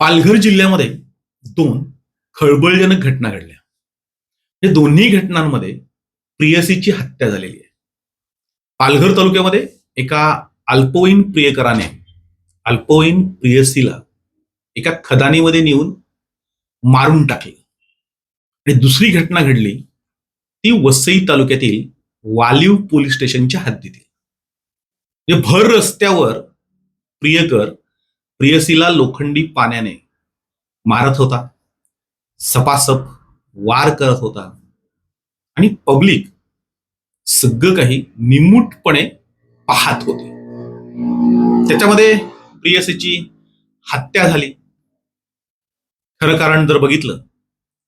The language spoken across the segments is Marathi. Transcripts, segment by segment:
पालघर जिल्ह्यामध्ये दोन खळबळजनक घटना घडल्या. या दोन्ही घटनांमध्ये प्रियसीची हत्या झालेली आहे. पालघर तालुक्यामध्ये एका अल्पवयीन प्रियकराने अल्पवयीन प्रियसीला एका खदानीमध्ये नेऊन मारून टाकले. आणि दुसरी घटना घडली ती वसई तालुक्यातील वालीव पोलीस स्टेशनच्या हद्दीतील. म्हणजे भर रस्त्यावर प्रियकर प्रियसीला लोखंडी पाण्याने मारत होता. सपासप वार करत होता. आणि पब्लिक सगळं काही निमूटपणे पाहत होते. त्याच्यामध्ये प्रियसीची हत्या झाली. खरं कारण जर बघितलं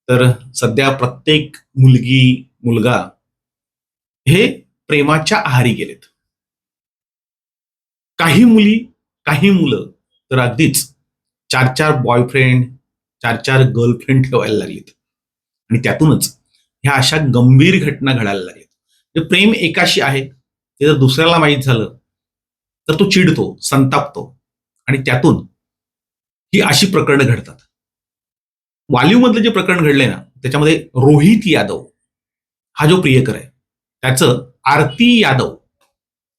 तर सध्या प्रत्येक मुलगी मुलगा हे प्रेमाच्या आहारी गेलेत. काही मुली काही मुलं तर अगदीच चार चार बॉयफ्रेंड चार चार गर्लफ्रेंड ठेवायला लागलीत. आणि त्यातूनच ह्या अशा गंभीर घटना घडायला लागलीत. प्रेम एकाशी आहे ते जर दुसऱ्याला माहीत झालं तर तो चिडतो संतापतो. आणि त्यातून ही अशी प्रकरणं घडतात. वालीवमधलं जे प्रकरण घडलंय ना त्याच्यामध्ये रोहित यादव हा जो प्रियकर आहे त्याचं आरती यादव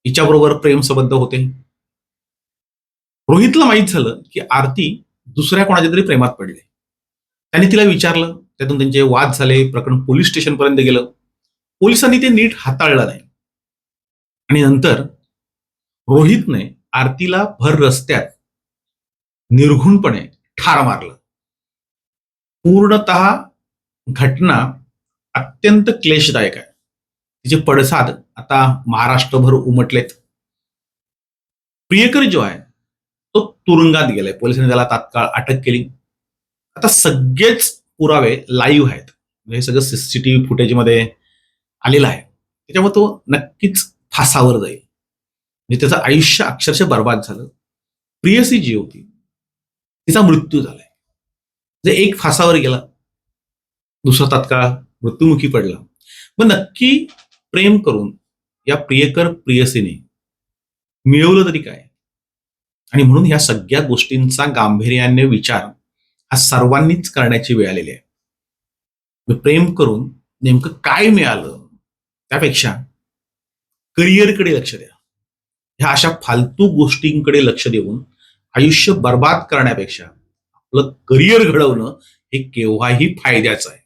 हिच्याबरोबर प्रेम संबंध होते. रोहितला माहीत झालं की आरती दुसऱ्या कोणाच्या तरी प्रेमात पडले. त्याने तिला विचारलं त्यातून त्यांचे वाद झाले प्रकरण पोलीस स्टेशनपर्यंत गेलं. पोलिसांनी ते नीट हाताळलं नाही. आणि नंतर रोहितने आरतीला भर रस्त्यात निर्घुणपणे ठार मारलं. पूर्णत घटना अत्यंत क्लेशदायक आहे. तिचे पडसाद आता महाराष्ट्रभर उमटलेत. प्रियकर जो आहे तुरुंगात गेलाय पोलिसांनी त्याला तात्काळ अटक केली. आता सगळेच पुरावे लाईव्ह आहेत. म्हणजे हे सगळं सीसीटीव्ही फुटेजमध्ये आलेलं आहे. त्याच्यामुळे तो नक्कीच फासावर जाईल. म्हणजे त्याचं आयुष्य अक्षरशः बर्बाद झालं. प्रियसी जी होती तिचा मृत्यू झालाय. जे एक फासावर गेला दुसरा तात्काळ मृत्युमुखी पडला. मग नक्की प्रेम करून या प्रियकर प्रियसीने मिळवलं तरी काय? आणि म्हणून ह्या सगळ्या गोष्टींचा गांभीर्याने विचार हा सर्वांनीच करण्याची वेळ आलेली आहे. प्रेम करून नेमकं काय मिळालं त्यापेक्षा करिअरकडे लक्ष द्या. ह्या अशा फालतू गोष्टींकडे लक्ष देऊन आयुष्य बर्बाद करण्यापेक्षा आपलं करिअर घडवणं हे केव्हाही फायद्याचं आहे.